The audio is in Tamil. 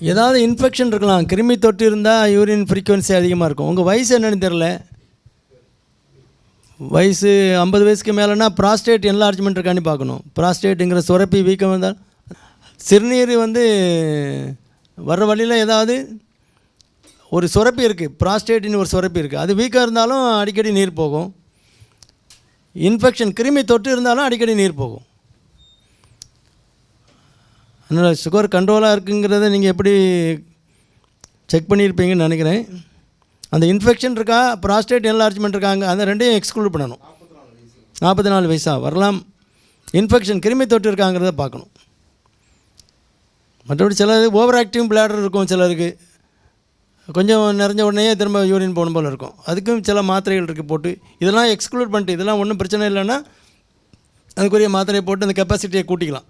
ஏதாவது இன்ஃபெக்ஷன் இருக்கலாம். கிருமி தொற்று இருந்தால் யூரின் ஃப்ரீக்குவன்சி அதிகமாக இருக்கும். உங்கள் வயசு என்னென்னு தெரில வயசு ஐம்பது வயசுக்கு மேலேனா ப்ராஸ்டேட் என்லார்ஜ்மெண்ட் இருக்கான்னு பார்க்கணும். ப்ராஸ்டேட்டுங்கிற சுரப்பி வீக்கம் வந்தால் சிறுநீர் வந்து வர்ற வழியில் ஏதாவது ஒரு சுரப்பி இருக்குது ப்ராஸ்டேட்னு ஒரு சுரப்பி இருக்குது அது வீக்காக இருந்தாலும் அடிக்கடி நீர் போகும். இன்ஃபெக்ஷன் கிருமி தொற்று இருந்தாலும் அடிக்கடி நீர் போகும். அதனால் சுகர் கண்ட்ரோலாக இருக்குங்கிறத நீங்கள் எப்படி செக் பண்ணியிருப்பீங்கன்னு நினைக்கிறேன். அந்த இன்ஃபெக்ஷன் இருக்கா ப்ராஸ்டேட் என்லார்ஜ்மெண்ட் இருக்காங்க அந்த ரெண்டையும் எக்ஸ்க்ளூட் பண்ணணும். நாற்பத்தி நாலு வயசா வரலாம். இன்ஃபெக்ஷன் கிருமி தொற்று இருக்காங்கிறத பார்க்கணும். மற்றபடி சிலது ஓவர் ஆக்டிவ் பிளாடர் இருக்கும் சிலருக்கு. கொஞ்சம் நிறைஞ்ச உடனே திரும்ப யூரின் போகணும் போல் இருக்கும். அதுக்கும் சில மாத்திரைகள் இருக்குது போட்டு இதெல்லாம் எக்ஸ்க்ளூட் பண்ணிட்டு இதெல்லாம் ஒன்றும் பிரச்சனை இல்லைன்னா அதுக்குரிய மாத்திரையை போட்டு அந்த கெப்பாசிட்டியை கூட்டிக்கலாம்.